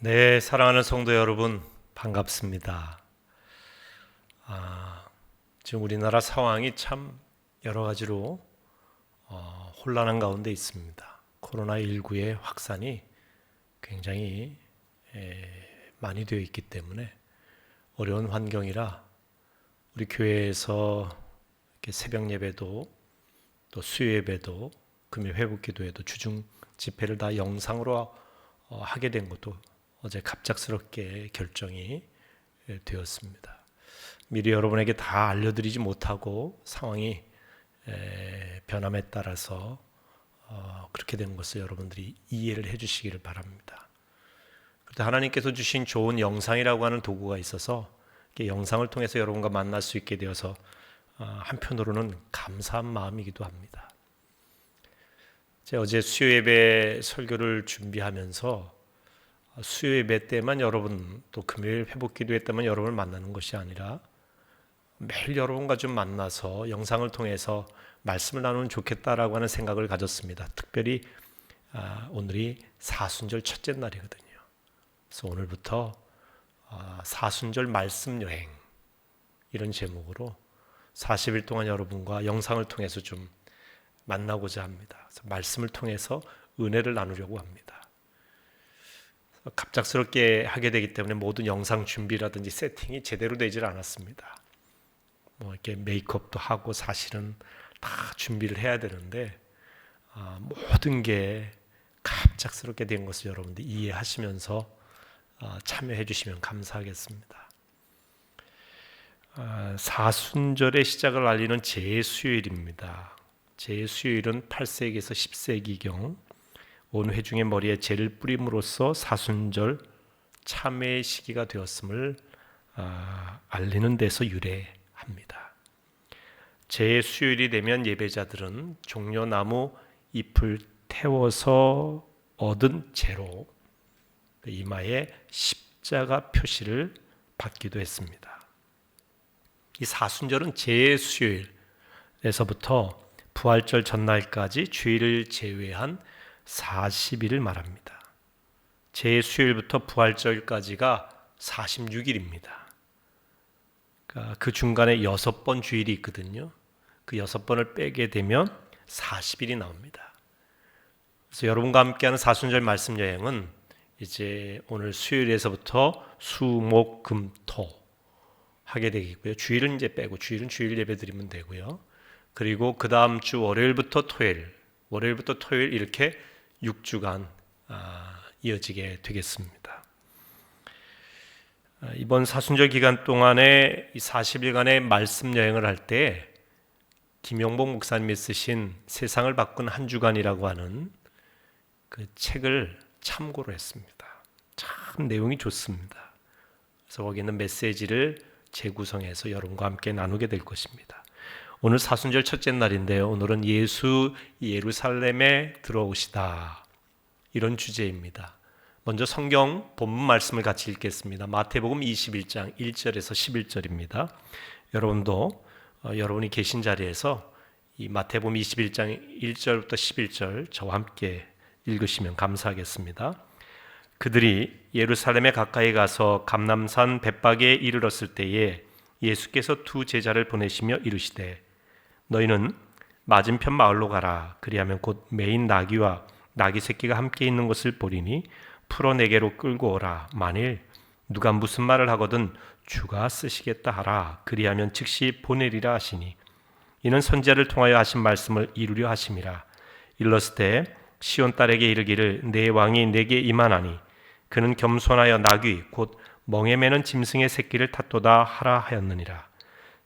네, 사랑하는 성도 여러분, 반갑습니다. 아, 지금 우리나라 상황이 참 여러 가지로 어, 혼란한 가운데 있습니다. 코로나19의 확산이 굉장히 에, 많이 되어 있기 때문에 어려운 환경이라 우리 교회에서 새벽 예배도 또 수요 예배도 금요 회복 기도회도 주중 집회를 다 영상으로 어, 하게 된 것도 어제 갑작스럽게 결정이 예, 되었습니다. 미리 여러분에게 다 알려드리지 못하고 상황이 에, 변함에 따라서 어, 그렇게 된 것을 여러분들이 이해를 해주시기를 바랍니다. 그런데 하나님께서 주신 좋은 영상이라고 하는 도구가 있어서 영상을 통해서 여러분과 만날 수 있게 되어서 어, 한편으로는 감사한 마음이기도 합니다. 제가 어제 수요 예배 설교를 준비하면서 수요 예배 때만 여러분 또 금요일 회복 기도회 때만 여러분을 만나는 것이 아니라 매일 여러분과 좀 만나서 영상을 통해서 말씀을 나누면 좋겠다라고 하는 생각을 가졌습니다. 특별히 아, 오늘이 사순절 첫째 날이거든요. 그래서 오늘부터 아, 사순절 말씀 여행 이런 제목으로 40일 동안 여러분과 영상을 통해서 좀 만나고자 합니다. 말씀을 통해서 은혜를 나누려고 합니다. 갑작스럽게 하게 되기 때문에 모든 영상 준비라든지 세팅이 제대로 되질 않았습니다. 뭐 이렇게 메이크업도 하고 사실은 다 준비를 해야 되는데 아, 모든 게 갑작스럽게 된 것을 여러분들 이해하시면서 아, 참여해 주시면 감사하겠습니다. 아, 사순절의 시작을 알리는 제수요일입니다. 제수요일은 8세기에서 10세기경 온 회중의 머리에 재를 뿌림으로써 사순절 참회의 시기가 되었음을 아, 알리는 데서 유래합니다. 제 수요일이 되면 예배자들은 종려나무 잎을 태워서 얻은 재로 그 이마에 십자가 표시를 받기도 했습니다. 이 사순절은 제 수요일에서부터 부활절 전날까지 주일을 제외한 40일을 말합니다. 제 수요일부터 부활절까지가 46일입니다. 그러니까 그 중간에 여섯 번 주일이 있거든요. 그 여섯 번을 빼게 되면 40일이 나옵니다. 그래서 여러분과 함께하는 사순절 말씀 여행은 이제 오늘 수요일에서부터 수, 목, 금, 토 하게 되겠고요. 주일은 이제 빼고 주일은 주일 예배 드리면 되고요. 그리고 그 다음 주 월요일부터 토요일, 월요일부터 토요일 이렇게 6주간 아, 이어지게 되겠습니다. 아, 이번 사순절 기간 동안에 40일간의 말씀 여행을 할 때 김용복 목사님이 쓰신 세상을 바꾼 한 주간이라고 하는 그 책을 참고로 했습니다. 참 내용이 좋습니다. 그래서 거기 있는 메시지를 재구성해서 여러분과 함께 나누게 될 것입니다. 오늘 사순절 첫째 날인데요. 오늘은 예수 예루살렘에 들어오시다. 이런 주제입니다. 먼저 성경 본문 말씀을 같이 읽겠습니다. 마태복음 21장 1절에서 11절입니다. 여러분도 어, 여러분이 계신 자리에서 이 마태복음 21장 1절부터 11절 저와 함께 읽으시면 감사하겠습니다. 그들이 예루살렘에 가까이 가서 감남산 벳박에 이르렀을 때에 예수께서 두 제자를 보내시며 이르시되 너희는 맞은편 마을로 가라. 그리하면 곧 메인 나귀와 나귀 새끼가 함께 있는 것을 보리니 풀어 내게로 끌고 오라. 만일 누가 무슨 말을 하거든 주가 쓰시겠다 하라. 그리하면 즉시 보내리라 하시니 이는 선지자를 통하여 하신 말씀을 이루려 하심이라. 때 시온 딸에게 이르기를 내 왕이 내게 임하나니 그는 겸손하여 나귀 곧 멍에 매는 짐승의 새끼를 탔도다 하라 하였느니라.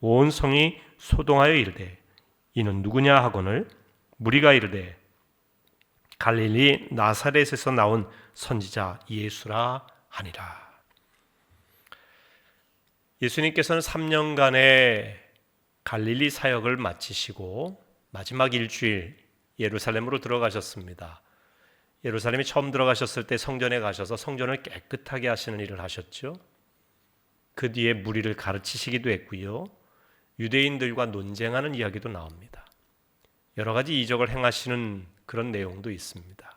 온 성이 소동하여 이르되 이는 누구냐 하거늘 무리가 이르되 갈릴리 나사렛에서 나온 선지자 예수라 하니라. 예수님께서는 3년간의 갈릴리 사역을 마치시고 마지막 일주일 예루살렘으로 들어가셨습니다. 예루살렘이 처음 들어가셨을 때 성전에 가셔서 성전을 깨끗하게 하시는 일을 하셨죠. 그 뒤에 무리를 가르치시기도 했고요. 유대인들과 논쟁하는 이야기도 나옵니다. 여러 가지 이적을 행하시는 그런 내용도 있습니다.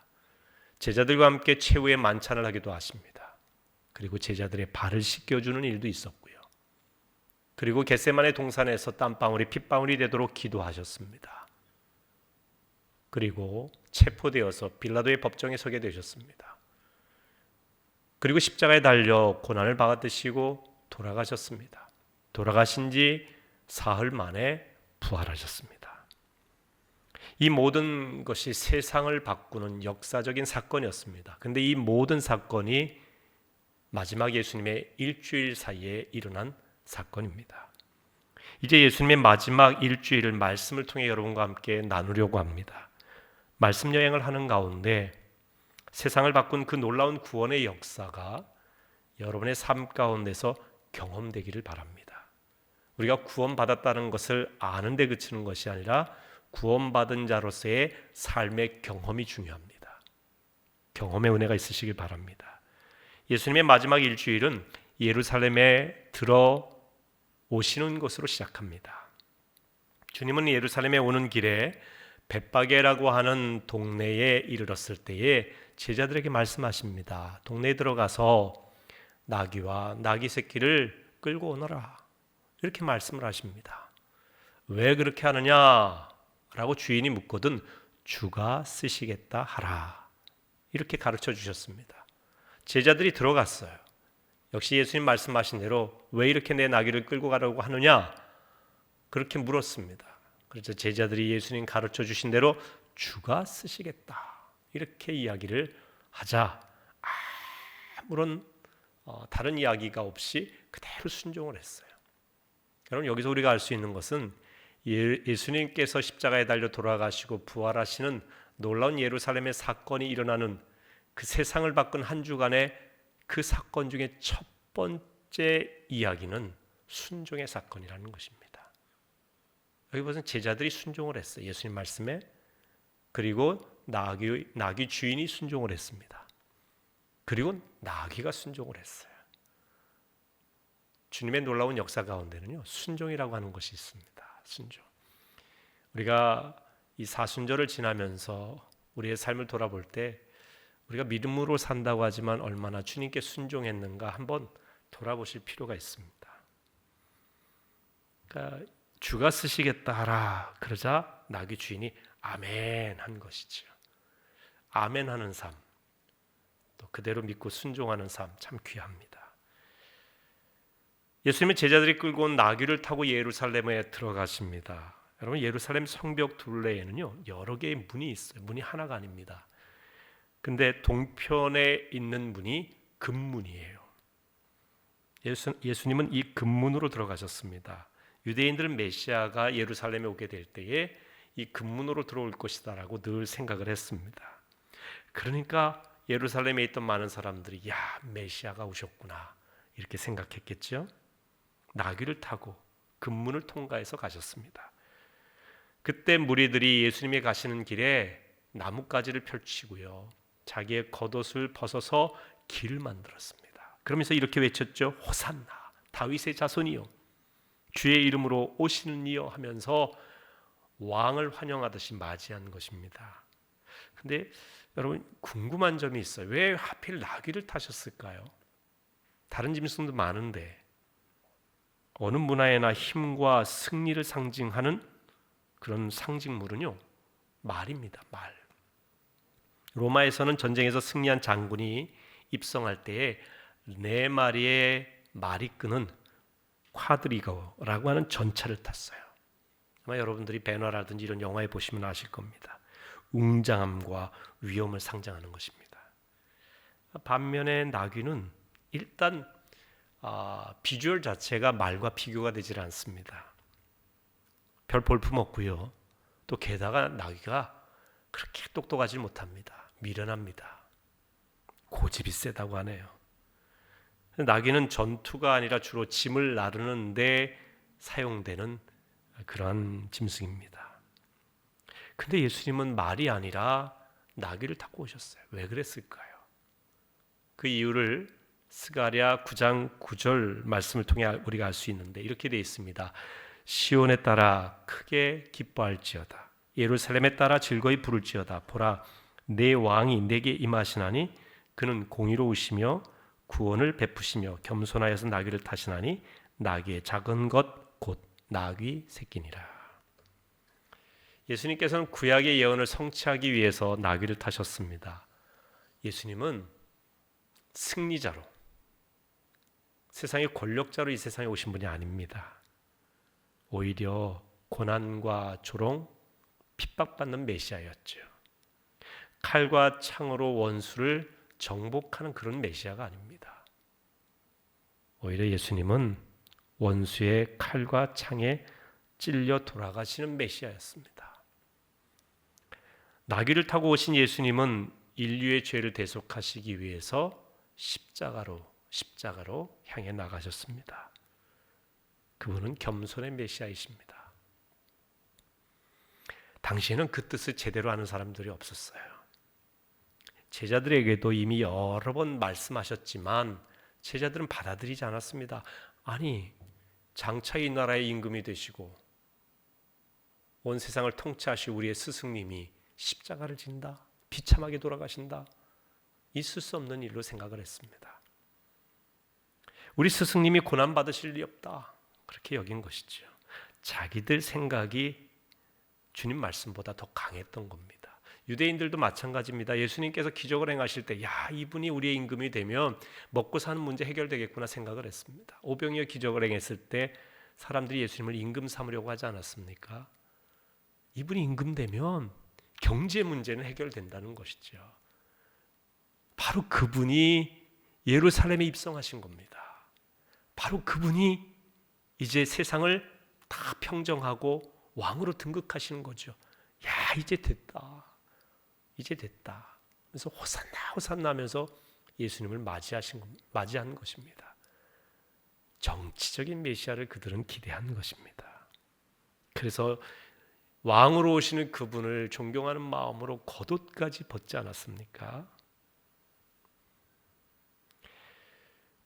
제자들과 함께 최후의 만찬을 하기도 하십니다. 그리고 제자들의 발을 씻겨주는 일도 있었고요. 그리고 겟세만의 동산에서 땀방울이 핏방울이 되도록 기도하셨습니다. 그리고 체포되어서 빌라도의 법정에 서게 되셨습니다. 그리고 십자가에 달려 고난을 받으시고 돌아가셨습니다. 돌아가신 지 사흘 만에 부활하셨습니다. 이 모든 것이 세상을 바꾸는 역사적인 사건이었습니다. 근데 이 모든 사건이 마지막 예수님의 일주일 사이에 일어난 사건입니다. 이제 예수님의 마지막 일주일을 말씀을 통해 여러분과 함께 나누려고 합니다. 말씀 여행을 하는 가운데 세상을 바꾼 그 놀라운 구원의 역사가 여러분의 삶 가운데서 경험되기를 바랍니다. 우리가 구원받았다는 것을 아는 데 그치는 것이 아니라 구원받은 자로서의 삶의 경험이 중요합니다. 경험의 은혜가 있으시길 바랍니다. 예수님의 마지막 일주일은 예루살렘에 들어 오시는 것으로 시작합니다. 주님은 예루살렘에 오는 길에 벳바게라고 하는 동네에 이르렀을 때에 제자들에게 말씀하십니다. 동네에 들어가서 나귀와 나귀 새끼를 끌고 오너라. 이렇게 말씀을 하십니다. 왜 그렇게 하느냐? 라고 주인이 묻거든 주가 쓰시겠다 하라. 이렇게 가르쳐 주셨습니다. 제자들이 들어갔어요. 역시 예수님 말씀하신 대로 왜 이렇게 내 나귀를 끌고 가라고 하느냐? 그렇게 물었습니다. 그래서 제자들이 예수님 가르쳐 주신 대로 주가 쓰시겠다. 이렇게 이야기를 하자 아무런 어, 다른 이야기가 없이 그대로 순종을 했어요. 여러분 여기서 우리가 알 수 있는 것은 예, 예수님께서 십자가에 달려 돌아가시고 부활하시는 놀라운 예루살렘의 사건이 일어나는 그 세상을 바꾼 한 주간의 그 사건 중에 첫 번째 이야기는 순종의 사건이라는 것입니다. 여기 보면 제자들이 순종을 했어요. 예수님 말씀에 그리고 나귀 나귀 주인이 순종을 했습니다. 그리고 나귀가 순종을 했어요. 주님의 놀라운 역사 가운데는요 순종이라고 하는 것이 있습니다. 순종. 우리가 이 사순절을 지나면서 우리의 삶을 돌아볼 때 우리가 믿음으로 산다고 하지만 얼마나 주님께 순종했는가 한번 돌아보실 필요가 있습니다. 그러니까 주가 쓰시겠다 하라 그러자 나귀 주인이 아멘 한 것이죠. 아멘 하는 삶. 또 그대로 믿고 순종하는 삶 참 귀합니다. 예수님의 제자들이 끌고 온 나귀를 타고 예루살렘에 들어가십니다. 여러분 예루살렘 성벽 둘레에는요 여러 개의 문이 있어요. 문이 하나가 아닙니다. 근데 동편에 있는 문이 금문이에요. 예수, 예수님은 이 금문으로 들어가셨습니다. 유대인들은 메시아가 예루살렘에 오게 될 때에 이 금문으로 들어올 것이다라고 늘 생각을 했습니다. 그러니까 예루살렘에 있던 많은 사람들이 야 메시아가 오셨구나 이렇게 생각했겠죠. 나귀를 타고 금문을 통과해서 가셨습니다. 그때 무리들이 예수님이 가시는 길에 나뭇가지를 펼치고요. 자기의 겉옷을 벗어서 길을 만들었습니다. 그러면서 이렇게 외쳤죠. 호산나 다윗의 자손이요. 주의 이름으로 오시는 이여 하면서 왕을 환영하듯이 맞이한 것입니다. 근데 여러분 궁금한 점이 있어요. 왜 하필 나귀를 타셨을까요? 다른 짐승도 많은데 어느 문화에나 힘과 승리를 상징하는 그런 상징물은요 말입니다. 말. 로마에서는 전쟁에서 승리한 장군이 입성할 때에 네 마리의 말이 끄는 콰드리거라고 하는 전차를 탔어요. 아마 여러분들이 배너라든지 이런 영화에 보시면 아실 겁니다. 웅장함과 위험을 상징하는 것입니다. 반면에 나귀는 일단 아, 비주얼 자체가 말과 비교가 되질 않습니다. 별 볼품 없고요. 또 게다가 나귀가 그렇게 똑똑하지 못합니다. 미련합니다. 고집이 세다고 하네요. 나귀는 전투가 아니라 주로 짐을 나르는데 사용되는 그러한 짐승입니다. 근데 예수님은 말이 아니라 나귀를 타고 오셨어요. 왜 그랬을까요? 그 이유를 스가랴 9장 9절 말씀을 통해 우리가 알 수 있는데 이렇게 되어 있습니다. 시온에 따라 크게 기뻐할지어다. 예루살렘에 따라 즐거이 부를지어다. 보라 내 왕이 내게 임하시나니 그는 공의로우시며 구원을 베푸시며 겸손하여서 나귀를 타시나니 나귀의 작은 것 곧 나귀 새끼니라. 예수님께서는 구약의 예언을 성취하기 위해서 나귀를 타셨습니다. 예수님은 승리자로 세상의 권력자로 이 세상에 오신 분이 아닙니다. 오히려 고난과 조롱, 핍박받는 메시아였죠. 칼과 창으로 원수를 정복하는 그런 메시아가 아닙니다. 오히려 예수님은 원수의 칼과 창에 찔려 돌아가시는 메시아였습니다. 나귀를 타고 오신 예수님은 인류의 죄를 대속하시기 위해서 십자가로 십자가로 향해 나가셨습니다. 그분은 겸손의 메시아이십니다. 당시에는 그 뜻을 제대로 아는 사람들이 없었어요. 제자들에게도 이미 여러 번 말씀하셨지만 제자들은 받아들이지 않았습니다. 아니, 장차 이 나라의 임금이 되시고 온 세상을 통치하실 우리의 스승님이 십자가를 진다. 비참하게 돌아가신다. 있을 수 없는 일로 생각을 했습니다. 우리 스승님이 고난 받으실 리 없다. 그렇게 여긴 것이죠. 자기들 생각이 주님 말씀보다 더 강했던 겁니다. 유대인들도 마찬가지입니다. 예수님께서 기적을 행하실 때, 야, 이분이 우리의 임금이 되면 먹고 사는 문제 해결되겠구나 생각을 했습니다. 오병이어 기적을 행했을 때 사람들이 예수님을 임금 삼으려고 하지 않았습니까? 이분이 임금 되면 경제 문제는 해결된다는 것이죠. 바로 그분이 예루살렘에 입성하신 겁니다. 바로 그분이 이제 세상을 다 평정하고 왕으로 등극하시는 거죠. 야, 이제 됐다. 이제 됐다. 그래서 호산나 호산나 하면서 예수님을 맞이하신 맞이한 것입니다. 정치적인 메시아를 그들은 기대한 것입니다. 그래서 왕으로 오시는 그분을 존경하는 마음으로 겉옷까지 벗지 않았습니까?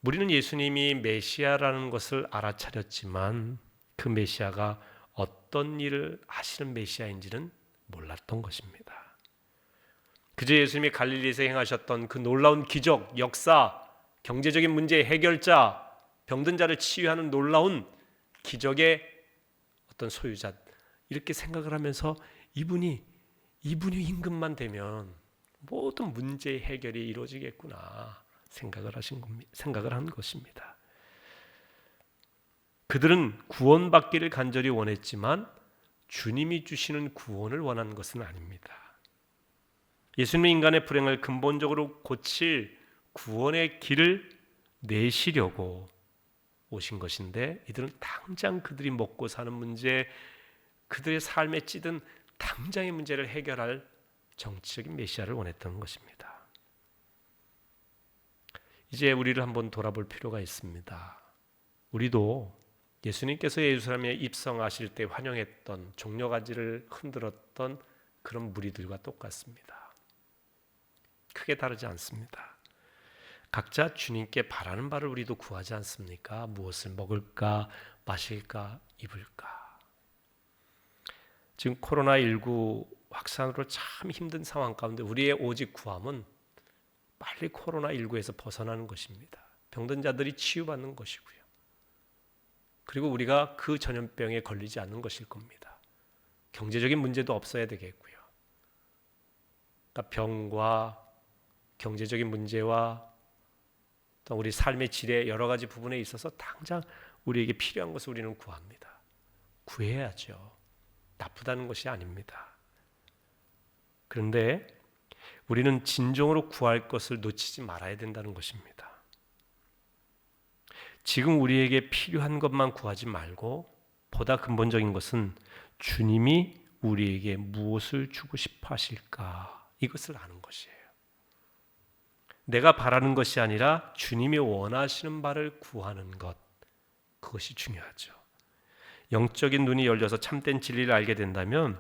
우리는 예수님이 메시아라는 것을 알아차렸지만 그 메시아가 어떤 일을 하시는 메시아인지는 몰랐던 것입니다. 그저 예수님이 갈릴리에서 행하셨던 그 놀라운 기적, 역사, 경제적인 문제의 해결자, 병든 자를 치유하는 놀라운 기적의 어떤 소유자 이렇게 생각을 하면서 이분이 이분이 임금만 되면 모든 문제의 해결이 이루어지겠구나 생각을 하신 겁니다. 생각을 한 것입니다. 그들은 구원받기를 간절히 원했지만 주님이 주시는 구원을 원한 것은 아닙니다. 예수님의 인간의 불행을 근본적으로 고칠 구원의 길을 내시려고 오신 것인데 이들은 당장 그들이 먹고 사는 문제, 그들의 삶에 찌든 당장의 문제를 해결할 정치적인 메시아를 원했던 것입니다. 이제 우리를 한번 돌아볼 필요가 있습니다. 우리도 예수님께서 예루살렘에 입성하실 때 환영했던 종려가지를 흔들었던 그런 무리들과 똑같습니다. 크게 다르지 않습니다. 각자 주님께 바라는 바를 우리도 구하지 않습니까? 무엇을 먹을까, 마실까, 입을까. 지금 코로나19 확산으로 참 힘든 상황 가운데 우리의 오직 구함은 빨리 코로나19에서 벗어나는 것입니다. 병든 자들이 치유받는 것이고요. 그리고 우리가 그 전염병에 걸리지 않는 것일 겁니다. 경제적인 문제도 없어야 되겠고요. 그러니까 병과 경제적인 문제와 또 우리 삶의 질의 여러 가지 부분에 있어서 당장 우리에게 필요한 것을 우리는 구합니다. 구해야죠. 나쁘다는 것이 아닙니다. 그런데 우리는 진정으로 구할 것을 놓치지 말아야 된다는 것입니다. 지금 우리에게 필요한 것만 구하지 말고 보다 근본적인 것은 주님이 우리에게 무엇을 주고 싶어 하실까 이것을 아는 것이에요. 내가 바라는 것이 아니라 주님이 원하시는 바를 구하는 것 그것이 중요하죠. 영적인 눈이 열려서 참된 진리를 알게 된다면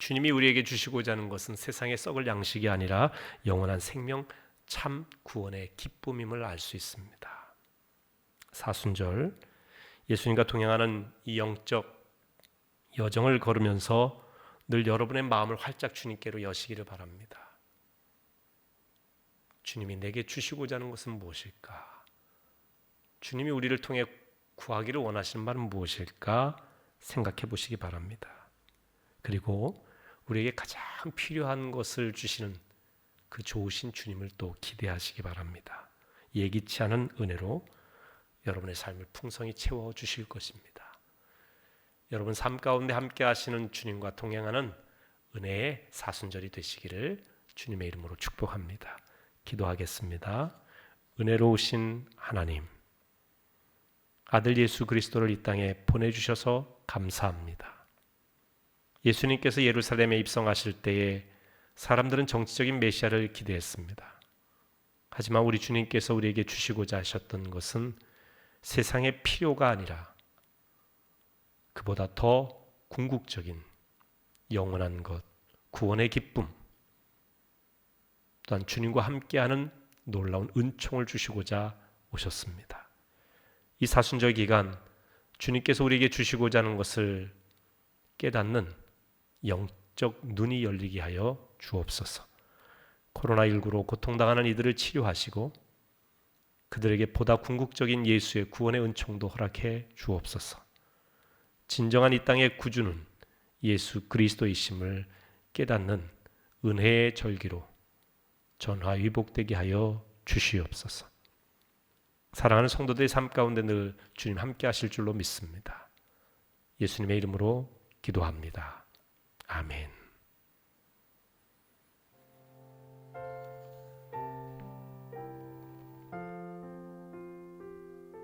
주님이 우리에게 주시고자 하는 것은 세상에 썩을 양식이 아니라 영원한 생명 참 구원의 기쁨임을 알 수 있습니다. 사순절 예수님과 동행하는 이 영적 여정을 걸으면서 늘 여러분의 마음을 활짝 주님께로 여시기를 바랍니다. 주님이 내게 주시고자 하는 것은 무엇일까? 주님이 우리를 통해 구하기를 원하시는 바는 무엇일까? 생각해 보시기 바랍니다. 그리고 우리에게 가장 필요한 것을 주시는 그 좋으신 주님을 또 기대하시기 바랍니다. 예기치 않은 은혜로 여러분의 삶을 풍성히 채워 주실 것입니다. 여러분 삶 가운데 함께 하시는 주님과 동행하는 은혜의 사순절이 되시기를 주님의 이름으로 축복합니다. 기도하겠습니다. 은혜로우신 하나님, 아들 예수 그리스도를 이 땅에 보내주셔서 감사합니다. 예수님께서 예루살렘에 입성하실 때에 사람들은 정치적인 메시아를 기대했습니다. 하지만 우리 주님께서 우리에게 주시고자 하셨던 것은 세상의 필요가 아니라 그보다 더 궁극적인 영원한 것, 구원의 기쁨, 또한 주님과 함께하는 놀라운 은총을 주시고자 오셨습니다. 이 사순절 기간 주님께서 우리에게 주시고자 하는 것을 깨닫는 영적 눈이 열리게 하여 주옵소서. 코로나19로 고통당하는 이들을 치료하시고 그들에게 보다 궁극적인 예수의 구원의 은총도 허락해 주옵소서. 진정한 이 땅의 구주는 예수 그리스도이심을 깨닫는 은혜의 절기로 전화 위복되게 하여 주시옵소서. 사랑하는 성도들의 삶 가운데 늘 주님 함께 하실 줄로 믿습니다. 예수님의 이름으로 기도합니다. 아멘.